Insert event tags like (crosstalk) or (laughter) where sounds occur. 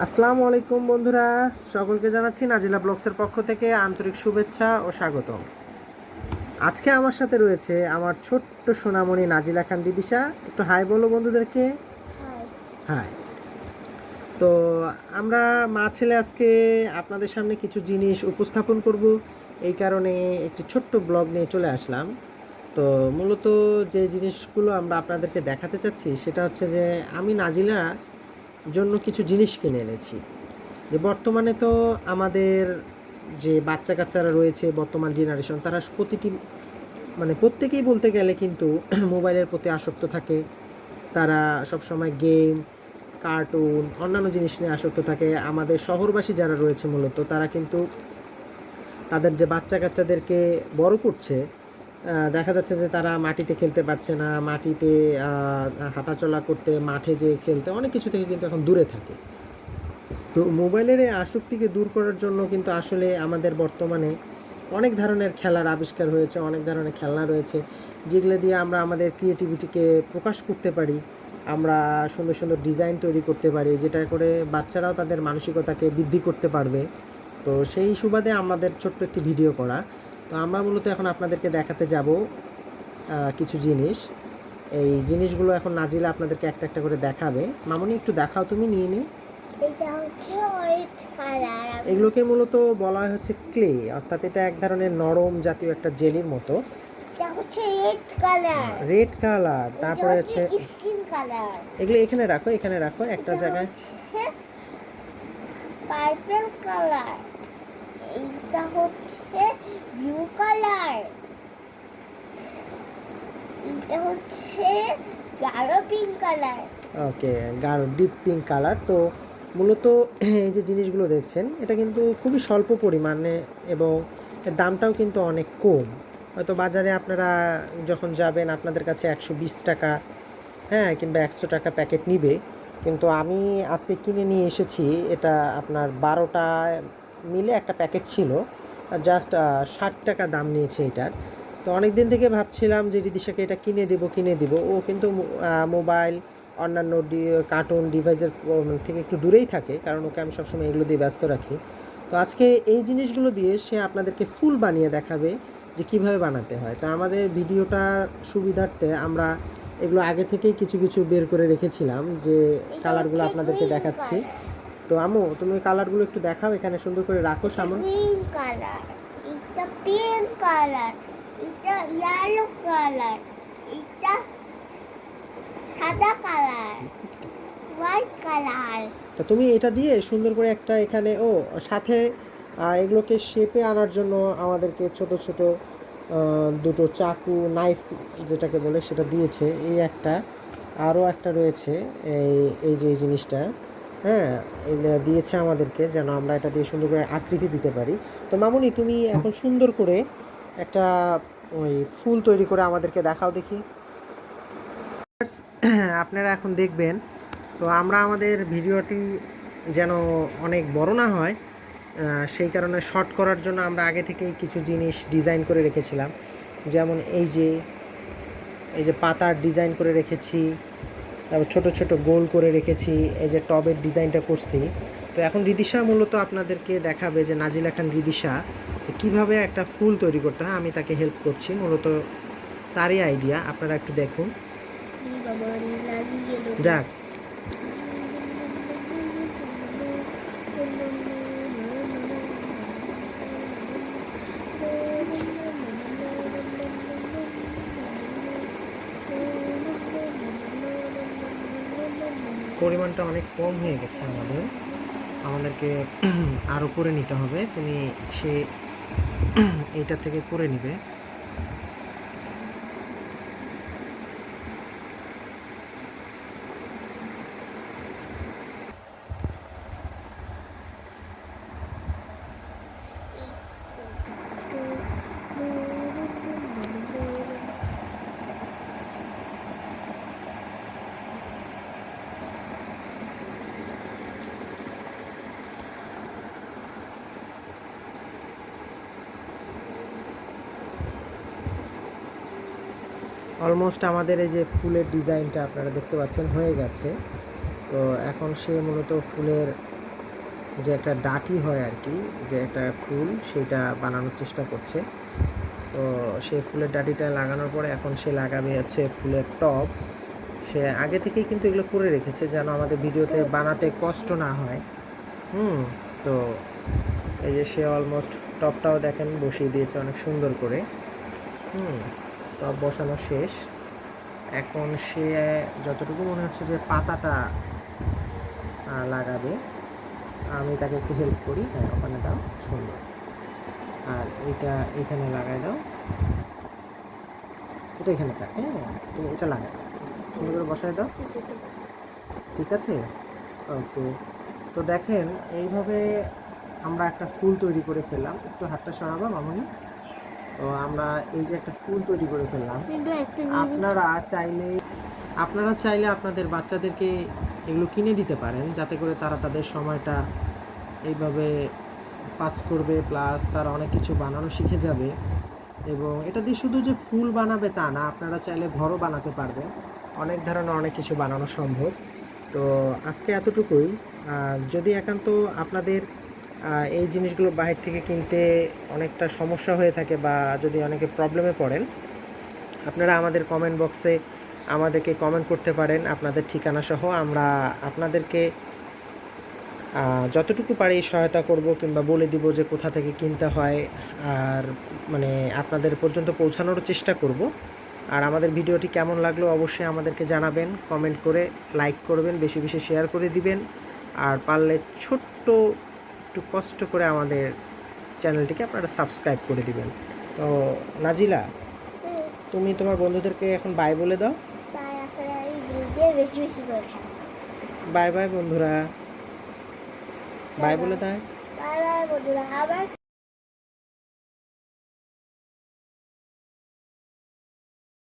আসসালামু আলাইকুম বন্ধুরা সকলকে জানাচ্ছি নাজিলা ব্লগসের পক্ষ থেকে আন্তরিক শুভেচ্ছা ও স্বাগতম আজকে আমার সাথে রয়েছে আমার ছোট্ট সোনামণি নাজিলা খান দিদিশা। একটু হাই বলো বন্ধুদেরকে। হাই। হাই। তো আমরা মা ছেলে আজকে আপনাদের সামনে কিছু জিনিস উপস্থাপন করব। এই কারণে একটি ছোট্ট ব্লগ নিয়ে চলে আসলাম। তো মূলত যে জিনিসগুলো আমরা আপনাদেরকে দেখাতে চাচ্ছি সেটা হচ্ছে যে আমি নাজিলা জন্য কিছু জিনিস কিনে এনেছি। যে বর্তমানে তো আমাদের যে বাচ্চা কাচ্চারা রয়েছে, বর্তমান জেনারেশন তারা প্রতিটি মানে প্রত্যেকেই বলতে গেলে কিন্তু (clears throat) মোবাইলের প্রতি আসক্ত থাকে। তারা সবসময় গেম কার্টুন অন্যান্য জিনিস নিয়ে আসক্ত থাকে। আমাদের শহরবাসী যারা রয়েছে মূলত, তারা কিন্তু তাদের যে বাচ্চা কাচ্চাদেরকে বড় করছে দেখা যাচ্ছে যে তারা মাটিতে খেলতে পারছে না, মাটিতে হাঁটাচলা করতে, মাঠে যে খেলতে, অনেক কিছু থেকে কিন্তু এখন দূরে থাকে। তো মোবাইলের এই আসক্তিকে দূর করার জন্য কিন্তু আসলে আমাদের বর্তমানে অনেক ধরনের খেলার আবিষ্কার হয়েছে, অনেক ধরনের খেলনা রয়েছে, যেগুলো দিয়ে আমরা আমাদের ক্রিয়েটিভিটিকে প্রকাশ করতে পারি, আমরা সুন্দর সুন্দর ডিজাইন তৈরি করতে পারি, যেটা করে বাচ্চারাও তাদের মানসিকতাকে বৃদ্ধি করতে পারবে। তো সেই সুবাদে আমাদের ছোট্ট একটি ভিডিও করা। তো আমরা মূলত এখন আপনাদেরকে দেখাতে যাব কিছু জিনিস। এই জিনিসগুলো এখন নাজিলা আপনাদেরকে একটা একটা করে দেখাবে। মামনি একটু দেখাও তুমি নিয়ে নিই এটা হচ্ছে অরেঞ্জ কালার এগুলোকে মূলত বলা হয় হচ্ছে ক্লে অর্থাৎ এটা এক ধরনের নরম জাতীয় একটা জেলির মতো। এটা হচ্ছে রেড কালার রেড কালার তারপরে হচ্ছে স্কিন কালার এগুলো এখানে রাখো এখানে রাখো একটা জায়গায়। পার্পল কালার এইটা হচ্ছে ব্লু কালার এটা হচ্ছে গাঢ় পিঙ্ক কালার ওকে গাঢ় ডিপ পিঙ্ক কালার তো মূলত এই যে জিনিসগুলো দেখছেন, এটা কিন্তু খুবই স্বল্প পরিমাণে এবং এর দামটাও কিন্তু অনেক কম। হয়তো বাজারে আপনারা যখন যাবেন, আপনাদের কাছে একশো বিশ টাকা হ্যাঁ কিংবা একশো টাকা প্যাকেট নিবে। কিন্তু আমি আজকে কিনে নিয়ে এসেছি, এটা আপনার বারোটা মিলে একটা প্যাকেট ছিল। জাস্ট ষাট টাকা দাম নিয়েছে এটার। তো অনেক দিন থেকে ভাবছিলাম যে রিদিশাকে এটা কিনে দেবো কিনে দেবো। ও কিন্তু মোবাইল অন্যান্য ডি- কার্টুন ডিভাইসের থেকে একটু দূরেই থাকে কারণ ওকে আমি সবসময় এগুলো দিয়ে ব্যস্ত রাখি। তো আজকে এই জিনিসগুলো দিয়ে সে আপনাদেরকে ফুল বানিয়ে দেখাবে যে কীভাবে বানাতে হয়। তো আমাদের ভিডিওটার সুবিধার্থে আমরা এগুলো আগে থেকেই কিছু কিছু বের করে রেখেছিলাম যে কালারগুলো আপনাদেরকে দেখাচ্ছি। তো আমু তুমি কালারগুলো একটু দেখাও এখানে সুন্দর করে রাখো সামন। গ্রিন কালার এটা পিঙ্ক কালার এটা ইয়েলো কালার এটা সাদা কালার হোয়াইট কালার তা তুমি এটা দিয়ে সুন্দর করে একটা এখানে ও সাথে এগুলোকে শেপে আনার জন্য আমাদেরকে ছোট ছোট দুটো চাকু নাইফ যেটাকে বলে সেটা দিয়েছে। এই একটা আরও একটা রয়েছে এই এই যে এই জিনিসটা। হ্যাঁ দিয়েছে আমাদেরকে যেন আমরা এটা দিয়ে সুন্দর করে আকৃতি দিতে পারি। তো মামুনি, তুমি এখন সুন্দর করে একটা ওই ফুল তৈরি করে আমাদেরকে দেখাও দেখি। আপনারা এখন দেখবেন, তো আমরা আমাদের ভিডিওটি যেন অনেক বড় না হয় সেই কারণে শর্ট করার জন্য আমরা আগে থেকেই কিছু জিনিস ডিজাইন করে রেখেছিলাম। যেমন এই যে এই যে পাতার ডিজাইন করে রেখেছি তারপর ছোট ছোট গোল করে রেখেছি এই যে টবের ডিজাইনটা করছি। তো এখন রিদিশা মূলত আপনাদেরকে দেখাবে যে নাজিলা খান রিদিশা কীভাবে একটা ফুল তৈরি করতে হয়। আমি তাকে হেল্প করছি মূলত তারই আইডিয়া আপনারা একটু দেখুন। যাক। পরিমাণটা অনেক কম হয়ে গেছে আমাদের। আমাদেরকে (clears throat) আরও করে নিতে হবে। তুমি সে (clears throat) এইটা থেকে করে নিবে। অলমোস্ট আমাদের এই যে ফুলের ডিজাইনটা আপনারা দেখতে পাচ্ছেন হয়ে গেছে। তো এখন সে মূলত ফুলের যে একটা ডাটি হয় আর কি, যে একটা ফুল, সেটা বানানোর চেষ্টা করছে। তো সে ফুলের ডাটিটা লাগানোর পরে এখন সে লাগাবে হচ্ছে ফুলের টব সে আগে থেকেই কিন্তু এগুলো করে রেখেছে যেন আমাদের ভিডিওতে বানাতে কষ্ট না হয়। হুম, তো এই যে সে অলমোস্ট টপটাও দেখেন বসিয়ে দিয়েছে অনেক সুন্দর করে। হুম। টপ বসানো শেষ। এখন সে যতটুকু মনে হচ্ছে যে পাতাটা লাগাবে, আমি তাকে একটু হেল্প করি। হ্যাঁ ওখানে দাও, সুন্দর। আর এটা এখানে লাগাই দাও। এটা এখানে থাক হ্যাঁ তুমি এটা লাগাই সুন্দর করে বসাই দাও। ঠিক আছে? ওকে। তো দেখেন, এইভাবে আমরা একটা ফুল তৈরি করে ফেললাম। একটু হাতটা সরাবা, মামনি। তো আমরা এই যে একটা ফুল তৈরি করে ফেললাম। আপনারা চাইলে আপনারা চাইলে আপনাদের বাচ্চাদেরকে এগুলো কিনে দিতে পারেন যাতে করে তারা তাদের সময়টা এইভাবে পাস করবে প্লাস তারা অনেক কিছু বানানো শিখে যাবে। এবং এটা দিয়ে শুধু যে ফুল বানাবে তা না আপনারা চাইলে ঘরও বানাতে পারবেন। অনেক ধরনের অনেক কিছু বানানো সম্ভব। তো আজকে এতটুকুই। আর যদি একান্ত আপনাদের এই জিনিসগুলো বাহির থেকে কিনতে অনেকটা সমস্যা হয়ে থাকে বা যদি অনেকে প্রবলেমে পড়েন, আপনারা আমাদের কমেন্ট বক্সে আমাদেরকে কমেন্ট করতে পারেন। আপনাদের ঠিকানা সহ আমরা আপনাদেরকে যতটুকু পারি সহায়তা করব কিংবা বলে দিব যে কোথা থেকে কিনতে হয় আর মানে আপনাদের পর্যন্ত পৌঁছানোর চেষ্টা করব। আর আমাদের ভিডিওটি কেমন লাগল অবশ্যই আমাদেরকে জানাবেন কমেন্ট করে লাইক করবেন, বেশি বেশি শেয়ার করে দিবেন। আর পারলে ছোট্ট একটু কষ্ট করে আমাদের চ্যানেলটিকে আপনারা সাবস্ক্রাইব করে দিবেন। তো নাজিলা তুমি তোমার বন্ধুদেরকে এখন বাই বলে দাও। দিয়ে বাই বাই বন্ধুরা। বাই বলে দাও। বাই বাই বন্ধুরা। আবার